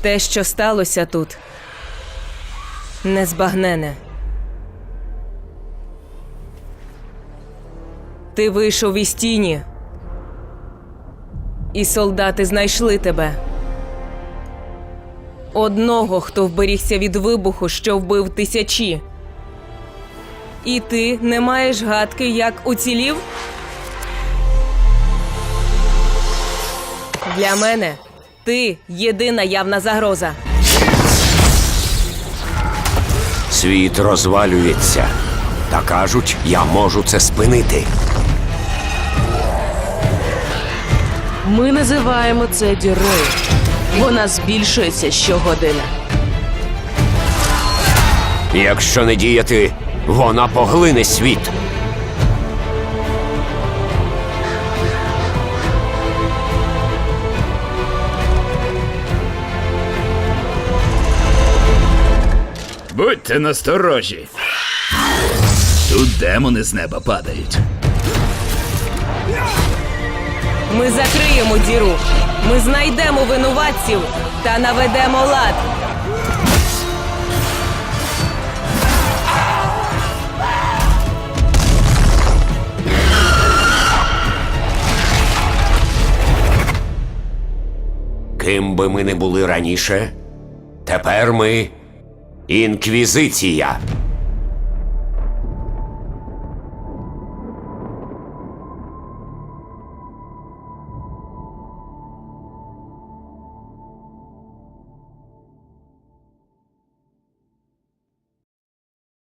Те, що сталося тут, незбагнене. Ти вийшов із тіні, і солдати знайшли тебе. Одного, хто вберігся від вибуху, що вбив тисячі. І ти не маєш гадки, як уцілів? Для мене ти єдина явна загроза. Світ розвалюється. Та кажуть, я можу це спинити. Ми називаємо це дірою. Вона збільшується щогодини. Якщо не діяти, вона поглине світ. Будьте насторожі. Тут демони з неба падають. Ми закриємо діру. Ми знайдемо винуватців та наведемо лад. Ким би ми не були раніше, тепер ми інквізиція.